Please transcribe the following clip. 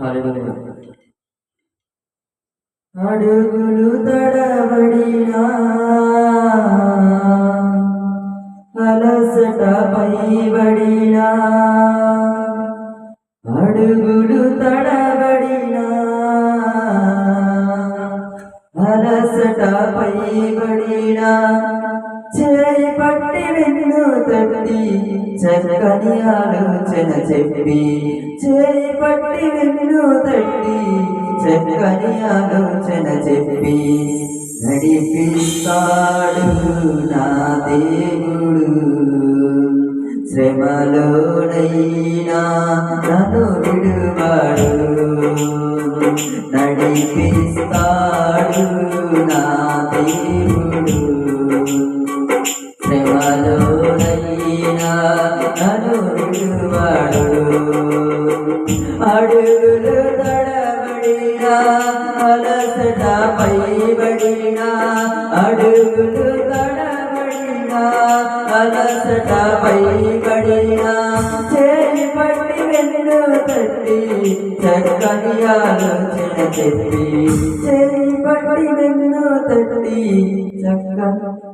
హల్లెలూయా అడుగులు తడబడినా అలసట పైబడినా అడుగులు తడబడినా అలసట పైబడినా చేయి పట్టి వెన్ను తట్టి చక్కని ఆలోచన చెప్పి చేయి పట్టి వెన్ను తట్టి చక్కని ఆలోచన చెప్పి నడిపిస్తాడు నా దేవుడు. శ్రమలోనైనా నన్ను విడువాడు. నడిపిస్తాడు దేవుడు శ్రమలోనైనా నన్ను విడువాడు అడుగులు తడబడినా అలసట పైబడినా అడుగులు తడబడినా అలసట పైబడినా చేయి పట్టి వెన్ను తట్టి చక్కని ఆలోచన చెప్పి చేయి పట్టి వెన్ను తట్టి చక్కని